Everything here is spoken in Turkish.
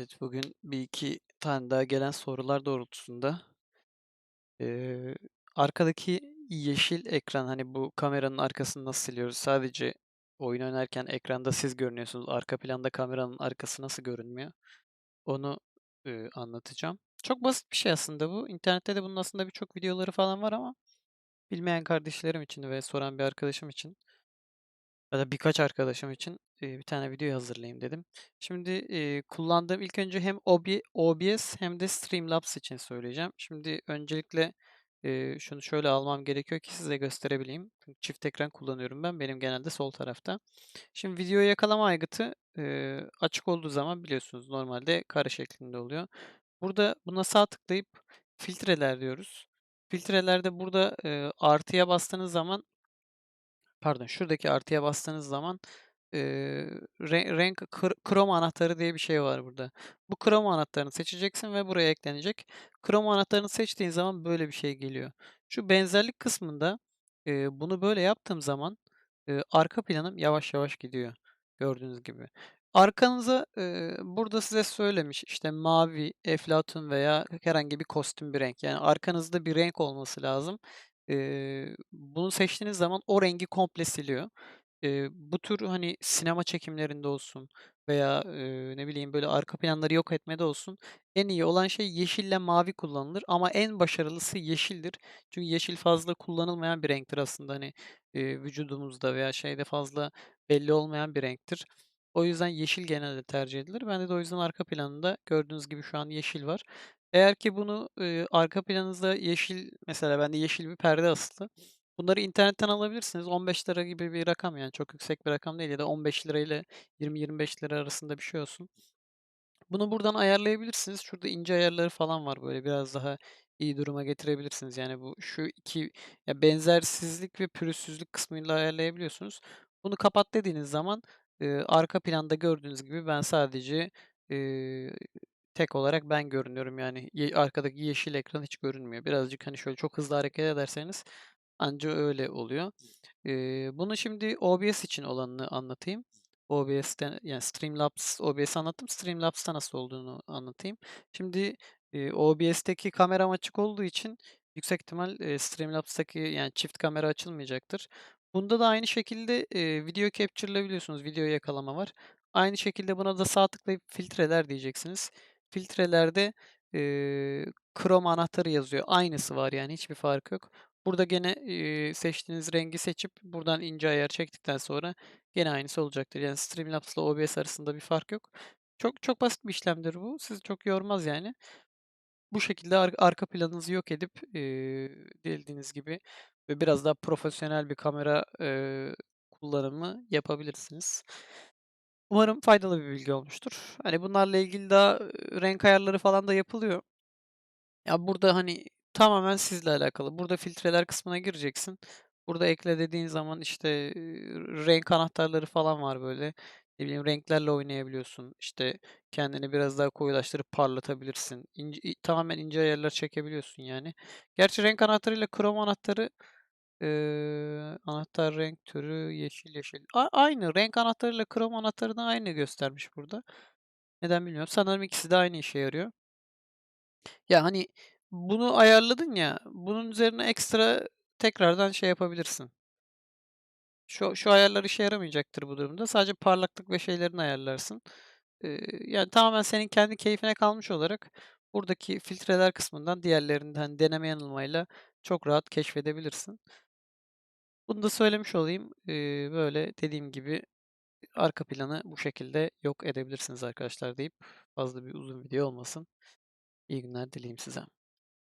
Evet, bugün bir iki tane daha gelen sorular doğrultusunda eee, arkadaki yeşil ekran, hani, bu kameranın arkasını nasıl siliyoruz? Sadece oyun oynarken ekranda siz görünüyorsunuz. Arka planda kameranın arkası nasıl görünmüyor? Onu, eee, anlatacağım. Çok basit bir şey aslında bu. İnternette de bunun aslında birçok videoları falan var ama bilmeyen kardeşlerim için ve soran bir arkadaşım için ya da birkaç arkadaşım için, bir tane video hazırlayayım dedim. Şimdi, eee, kullandığım ilk önce hem OB OBS hem de Streamlabs için söyleyeceğim. Şimdi öncelikle, eee, şunu şöyle almam gerekiyor ki size gösterebileyim. Çift ekran kullanıyorum ben. Benim genelde sol tarafta. Şimdi video yakalama aygıtı, eee, açık olduğu zaman biliyorsunuz normalde kare şeklinde oluyor. Burada buna sağ tıklayıp filtreler diyoruz. Filtrelerde burada, eee, artıya bastığınız zaman Pardon, şuradaki artıya bastığınız zaman, eee, re renk kır kroma anahtarı diye bir şey var burada. Bu kroma anahtarını seçeceksin ve buraya eklenecek. Kroma anahtarını seçtiğin zaman böyle bir şey geliyor. Şu benzerlik kısmında, eee, bunu böyle yaptığım zaman, eee, arka planım yavaş yavaş gidiyor gördüğünüz gibi. Arkanıza, eee, burada size söylemiş, işte, mavi, eflatun veya herhangi bir kostüm bir renk. Yani arkanızda bir renk olması lazım. Eee, bunu seçtiğiniz zaman o rengi komple siliyor. Eee, bu tür, hani, sinema çekimlerinde olsun veya, eee, ne bileyim, böyle, arka planları yok etmede olsun en iyi olan şey yeşille mavi kullanılır ama en başarılısı yeşildir. Çünkü yeşil fazla kullanılmayan bir renktir aslında, hani, eee, vücudumuzda veya şeyde fazla belli olmayan bir renktir. O yüzden yeşil genelde tercih edilir. Bende de o yüzden arka planında gördüğünüz gibi şu an yeşil var. Eğer ki bunu, eee, arka planınızda yeşil mesela bende yeşil bir perde asılı. Bunları internetten alabilirsiniz. ₺15 gibi bir rakam yani çok yüksek bir rakam değil ya da ₺15 ile ₺20-25 arasında bir şey olsun. Bunu buradan ayarlayabilirsiniz. Şurada ince ayarları falan var böyle biraz daha iyi duruma getirebilirsiniz. Yani bu şu 2 ya benzersizlik ve pürüzsüzlük kısmıyla ayarlayabiliyorsunuz. Bunu kapat dediğiniz zaman, eee, arka planda gördüğünüz gibi ben sadece, eee, tek olarak ben görünüyorum. Yani ye arkadaki yeşil ekran hiç görünmüyor. Birazcık, hani, şöyle çok hızlı hareket ederseniz anca öyle oluyor. Eee, bunu şimdi OBS için olanını anlatayım. OBS'ten yani Streamlabs, OBS'i anlattım. Streamlabs'ta nasıl olduğunu anlatayım. Şimdi, eee, OBS'teki kameram açık olduğu için yüksek ihtimal, eee, Streamlabs'taki yani çift kamera açılmayacaktır. Bunda da aynı şekilde, eee, video capture'layabiliyorsunuz. Video yakalama var. Aynı şekilde buna da sağ tıklayıp filtreler diyeceksiniz. Filtrelerde, eee, Chrome anahtarı yazıyor. Aynısı var yani hiçbir farkı yok. Burada gene, eee, seçtiğiniz rengi seçip buradan ince ayar çektikten sonra gene aynısı olacaktır. Yani Streamlabs'la OBS arasında bir fark yok. Çok çok basit bir işlemdir bu. Sizi çok yormaz yani. Bu şekilde ar arka planınızı yok edip, eee, dilediğiniz gibi ve biraz daha profesyonel bir kamera, eee, kullanımı yapabilirsiniz. Umarım faydalı bir bilgi olmuştur. Hani, bunlarla ilgili daha, renk ayarları falan da yapılıyor. Ya, burada, hani, tamamen sizle alakalı. Burada filtreler kısmına gireceksin. Burada ekle dediğin zaman, işte, renk anahtarları falan var böyle. Ne bileyim, renklerle oynayabiliyorsun. İşte, kendini biraz daha koyulaştırıp parlatabilirsin. İnce tamamen ince ayarlar çekebiliyorsun yani. Gerçi renk anahtarıyla krom anahtarı, eee, anahtar renk türü yeşil, yeşil. A aynı renk anahtarıyla krom anahtarını aynı göstermiş burada. Neden bilmiyorum. Sanırım ikisi de aynı işe yarıyor. Ya, hani, bunu ayarladın ya, bunun üzerine ekstra tekrardan şey yapabilirsin. Şu şu ayarlar işe yaramayacaktır bu durumda. Sadece parlaklık ve şeylerini ayarlarsın. Eee, yani, tamamen senin kendi keyfine kalmış olarak buradaki filtreler kısmından diğerlerini de, hani, deneme yanılmayla çok rahat keşfedebilirsin. Bunu da söylemiş olayım. Eee, böyle, dediğim gibi arka planı bu şekilde yok edebilirsiniz arkadaşlar deyip fazla bir uzun video olmasın. İyi günler dileyim size.